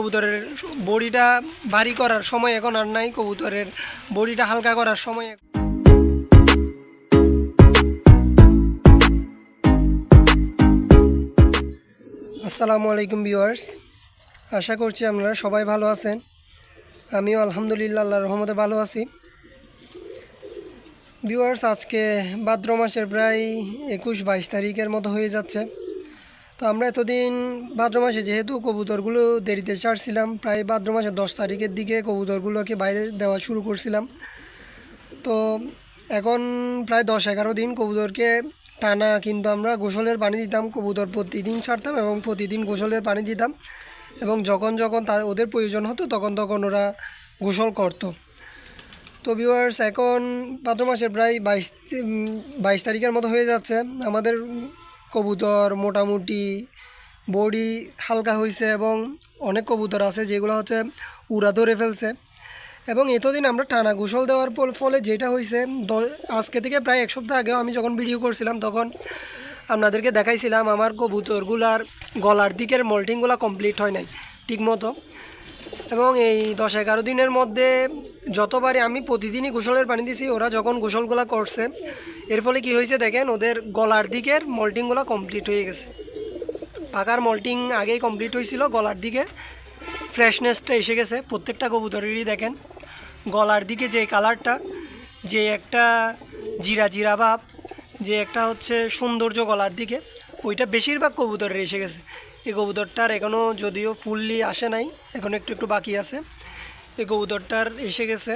কবুতরের বডিটা ভারী করার সময় এখন আর নাই, কবুতরের বডিটা হালকা করার সময় আসসালামু আলাইকুম ভিউয়ার্স, আশা করছি আপনারা সবাই ভালো আছেন। আমিও আলহামদুলিল্লাহ, আল্লাহর রহমতে ভালো আছি। ভিউয়ার্স, আজকে ভাদ্র মাসের প্রায় একুশ বাইশ তারিখের মতো হয়ে যাচ্ছে। তো আমরা এতদিন ভাদ্র মাসে যেহেতু কবুতরগুলো দেরিতে ছাড়ছিলাম, প্রায় ভাদ্র মাসের দশ তারিখের দিকে কবুতরগুলোকে বাইরে দেওয়া শুরু করছিলাম। তো এখন প্রায় দশ এগারো দিন কবুতরকে টানা কিন্তু আমরা গোসলের পানি দিতাম, কবুতর প্রতিদিন ছাড়তাম এবং প্রতিদিন গোসলের পানি দিতাম এবং যখন যখন তা ওদের প্রয়োজন হতো তখন তখন ওরা গোসল করতো। তো ভিউয়ার্স এখন ভাদ্র মাসের প্রায় বাইশ বাইশ তারিখের মতো হয়ে যাচ্ছে। আমাদের কবুতর, মোটামুটি বডি হালকা হয়েছে এবং অনেক কবুতর আছে যেগুলো হচ্ছে উড়া ধরে ফেলছে। এবং এতদিন আমরা টানা গোসল দেওয়ার পর ফলে যেটা হয়েছে আজকে থেকে প্রায় এক সপ্তাহ আগেও আমি যখন ভিডিও করছিলাম তখন আপনাদেরকে দেখাইছিলাম আমার কবুতরগুলার গলার দিকের মল্টিংগুলো কমপ্লিট হয় নাই, ঠিকমতো। এবং এই দশ এগারো দিনের মধ্যে যতবারই আমি প্রতিদিনই গোসলের পানি দিছি, ওরা যখন গোসলগুলো করছে, এর ফলে কি হয়েছে দেখেন, ওদের গলার দিকের মল্টিংগুলো কমপ্লিট হয়ে গেছে। পাকার মল্টিং আগেই কমপ্লিট হয়েছিল, গলার দিকে ফ্রেশনেসটা এসে গেছে, প্রত্যেকটা কবুতরেরই দেখেন। গলার দিকে যে কালারটা যে একটা জিরা জিরা ভাব, যে একটা হচ্ছে সৌন্দর্য গলার দিকে। ওইটা বেশিরভাগ কবুতরের এসে গেছে। এই কবুতরটার এখনও যদিও ফুললি আসে নাই, এখন একটু একটু বাকি আছে। এই কবুতরটার এসে গেছে।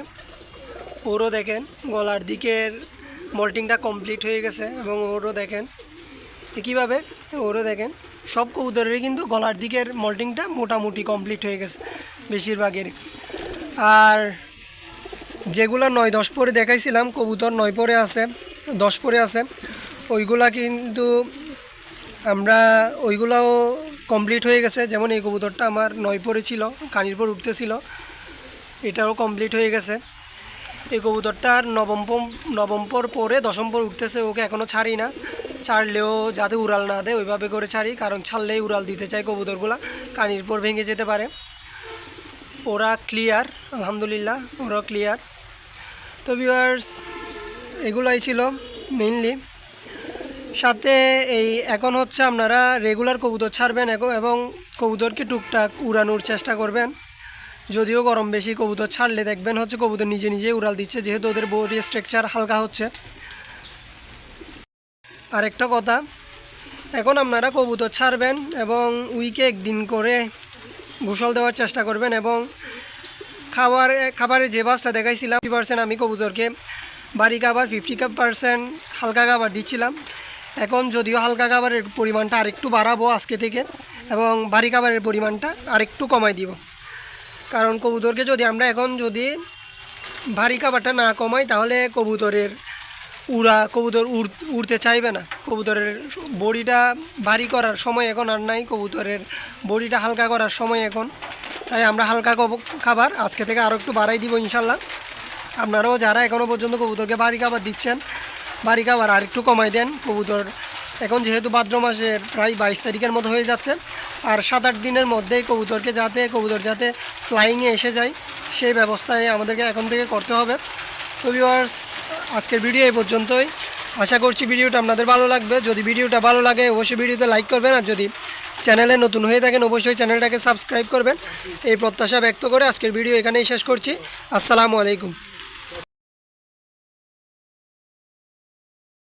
ওরও দেখেন গলার দিকের মল্টিংটা কমপ্লিট হয়ে গেছে এবং ওরও দেখেন কীভাবে, ওরও দেখেন সব কবুতরেরই কিন্তু গলার দিকের মল্টিংটা মোটামুটি কমপ্লিট হয়ে গেছে বেশিরভাগের আর যেগুলো নয় দশ পরে দেখাইছিলাম, কবুতর নয় পরে আছে, দশ পরে আছে, ওইগুলা কিন্তু আমরা ওইগুলাও কমপ্লিট হয়ে গেছে। যেমন এই কবুতরটা আমার নয় পরে ছিল কানির পর উঠতেছিল, এটাও কমপ্লিট হয়ে গেছে। এই কবুতরটার নবম পম- নবম পর পরে দশম পর উঠতেছে, ওকে এখনও ছাড়ি না। ছাড়লেও যাতে উড়াল না দেয়, ওইভাবে করে ছাড়ি, কারণ ছাড়লেই উড়াল দিতে চাই কবুতরগুলা কানির পর ভেঙে যেতে পারে। ওরা ক্লিয়ার আলহামদুলিল্লাহ ওরা ক্লিয়ার তো ভিউয়ার্স এগুলাই ছিল মেইনলি সাথে এই এখন হচ্ছে আপনারা রেগুলার কবুতর ছাড়বেন এবং কবুতরকে টুকটাক উড়ানোর চেষ্টা করবেন। যদিও গরম বেশি, কবুতর ছাড়লে দেখবেন হচ্ছে কবুতর নিজে নিজে উড়াল দিচ্ছে, যেহেতু ওদের বডি স্ট্রাকচার হালকা হচ্ছে। আরেকটা কথা, এখন আপনারা কবুতর ছাড়বেন এবং উইকে একদিন করে গোসল দেওয়ার চেষ্টা করবেন এবং খাবার, খাবারের যে বাসটা দেখাইছিলাম ফিফটি পার্সেন্ট আমি কবুতরকে বাড়ি খাবার ফিফটি পার্সেন্ট হালকা খাবার দিচ্ছিলাম। এখন যদিও হালকা খাবারের পরিমাণটা আরেকটু বাড়াবো আজকে থেকে, এবং বাড়ি খাবারের পরিমাণটা আরেকটু কমাই দিব। কারণ কবুতরকে যদি আমরা এখন যদি ভারী খাবারটা না কমাই, তাহলে কবুতরের উড়া, কবুতর উড়- উড়তে চাইবে না। কবুতরের বডিটা ভারী করার সময় এখন আর নাই, কবুতরের বডিটা হালকা করার সময় এখন। তাই আমরা হালকা খাবার আজকে থেকে আরও একটু বাড়াই দিব ইনশাল্লাহ। আপনারাও যারা এখনও পর্যন্ত কবুতরকে ভারী খাবার দিচ্ছেন ভারী খাবার আর একটু কমাই দেন, কবুতর। এখন যেহেতু ভাদ্র মাসের প্রায় বাইশ তারিখের মতো হয়ে যাচ্ছে, আর সাত আট দিনের মধ্যেই কবুতরকে যাতে, কবুতর যাতে ফ্লাইংয়ে এসে যায়, সেই ব্যবস্থায় আমাদেরকে এখন থেকে করতে হবে। তো ভিউয়ার্স আজকের ভিডিও এই পর্যন্তই। আশা করছি ভিডিওটা আপনাদের ভালো লাগবে। যদি ভিডিওটা ভালো লাগে, অবশ্যই ভিডিওতে লাইক করবেন, আর যদি চ্যানেলে নতুন হয়ে থাকেন, অবশ্যই চ্যানেলটাকে সাবস্ক্রাইব করবেন। এই প্রত্যাশা ব্যক্ত করে আজকের ভিডিও এখানেই শেষ করছি। আসসালামু আলাইকুম।